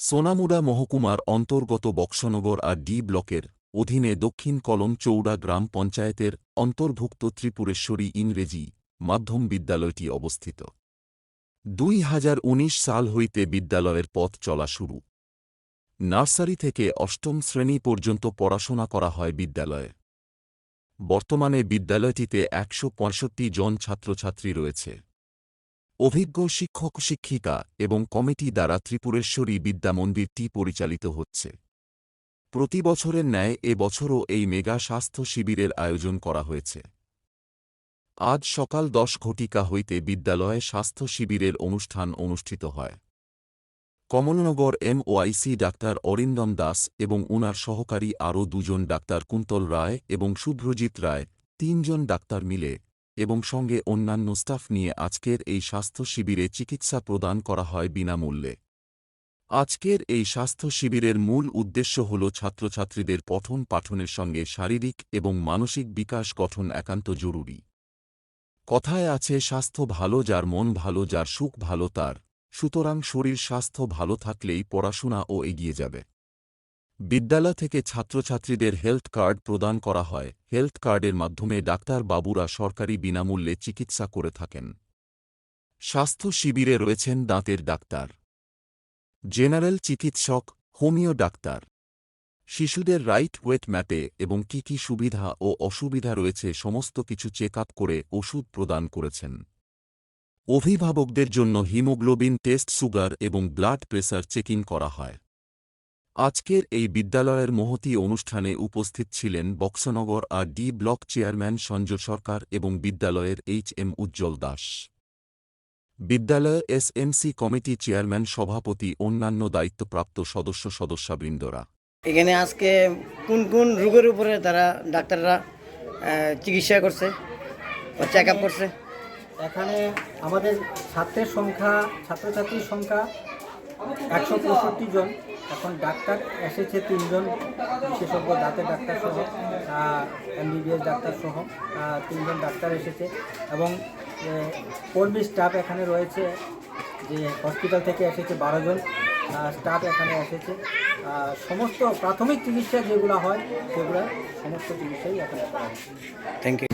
সোনামুড়া মহকুমার অন্তর্গত Boxanagar R D ব্লকের অধীনে দক্ষিণ কলম চৌড়া গ্রাম পঞ্চায়েতের অন্তর্ভুক্ত ত্রিপুরেশ্বরী ইংরেজি মাধ্যম বিদ্যালয়টি অবস্থিত। দুই হাজার উনিশ সাল হইতে বিদ্যালয়ের পথ চলা শুরু। নার্সারি থেকে অষ্টম শ্রেণি পর্যন্ত পড়াশোনা করা হয় বিদ্যালয়ে। বর্তমানে বিদ্যালয়টিতে একশো পঁয়ষট্টি জন ছাত্রছাত্রী রয়েছে। অভিজ্ঞ শিক্ষক, শিক্ষিকা এবং কমিটি দ্বারা ত্রিপুরেশ্বরী বিদ্যামন্দিরটি পরিচালিত হচ্ছে। প্রতি বছরের ন্যায় এ বছরও এই মেগা স্বাস্থ্য শিবিরের আয়োজন করা হয়েছে। আজ সকাল দশ ঘটিকা হইতে বিদ্যালয়ে স্বাস্থ্য শিবিরের অনুষ্ঠান অনুষ্ঠিত হয়। কমলনগর এমওআইসি ডাক্তার অরিন্দম দাস এবং উনার সহকারী আরও দুজন ডাক্তার কুন্তল রায় এবং শুভ্রজিৎ রায়, তিনজন ডাক্তার মিলে এবং সঙ্গে অন্যান্য স্টাফ নিয়ে আজকের এই স্বাস্থ্য শিবিরে চিকিৎসা প্রদান করা হয় বিনামূল্যে। আজকের এই স্বাস্থ্য শিবিরের মূল উদ্দেশ্য হল ছাত্রছাত্রীদের পঠন পাঠনের সঙ্গে শারীরিক এবং মানসিক বিকাশ গঠন একান্ত জরুরি। কথায় আছে, স্বাস্থ্য ভালো যার মন ভালো, যার সুখ ভালো তার। সুতরাং শরীর স্বাস্থ্য ভালো থাকলেই পড়াশোনাও এগিয়ে যাবে। বিদ্যালয় থেকে ছাত্রছাত্রীদের হেলথ কার্ড প্রদান করা হয়। হেলথ কার্ডের মাধ্যমে ডাক্তার বাবুরা সরকারি বিনামূল্যে চিকিৎসা করে থাকেন। স্বাস্থ্য শিবিরে রয়েছেন দাঁতের ডাক্তার, জেনারেল চিকিৎসক, হোমিও ডাক্তার। শিশুদের রাইট ওয়েট ম্যাপে এবং কি কি সুবিধা ও অসুবিধা রয়েছে সমস্ত কিছু চেক আপ করে ওষুধ প্রদান করেছেন। অভিভাবকদের জন্য হিমোগ্লোবিন টেস্ট সুগার এবং ব্লাড প্রেসার চেকিং করা হয়। আজকের এই বিদ্যালয়ের মহতি অনুষ্ঠানে উপস্থিত ছিলেন Boxanagar R D block chairman Sanjay Sarkar এবং বিদ্যালয়ের এইচ এম উজ্জ্বল দাস। বিদ্যালয় এসএমসি কমিটি চেয়ারম্যান সভাপতি অন্যান্য দায়িত্বপ্রাপ্ত সদস্য সদস্যবৃন্দরা। এখানে আজকে কোন কোন রোগের উপরে তারা ডাক্তাররা চিকিৎসা করছে চেক আপ করছে? এখানে আমাদের ছাত্রের সংখ্যা ছাত্রছাত্রীর সংখ্যা একশো জন। এখন ডাক্তার এসেছে তিনজন, বিশেষজ্ঞ দাঁতের ডাক্তার সহ এমবিবিএস ডাক্তার সহ তিনজন ডাক্তার এসেছে এবং কর্মী স্টাফ এখানে রয়েছে, যে হসপিটাল থেকে এসেছে বারো জন স্টাফ এখানে এসেছে সমস্ত প্রাথমিক চিকিৎসা যেগুলো হয়, সেগুলো সমস্ত চিকিৎসাই এখানে থ্যাংক ইউ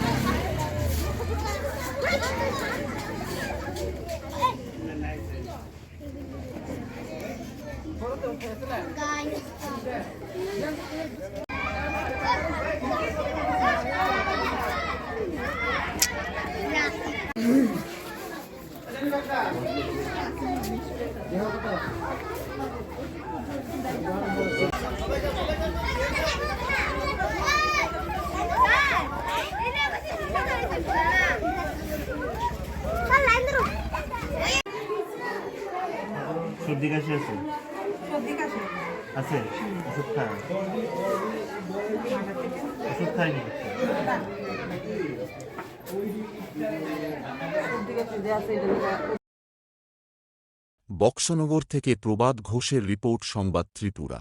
সর্দি কাশি আছে আছে? ওষুধ খায় ওষুধ খায়নি বক্সনগর থেকে প্রবাদ ঘোষের রিপোর্ট সংবাদ ত্রিপুরা।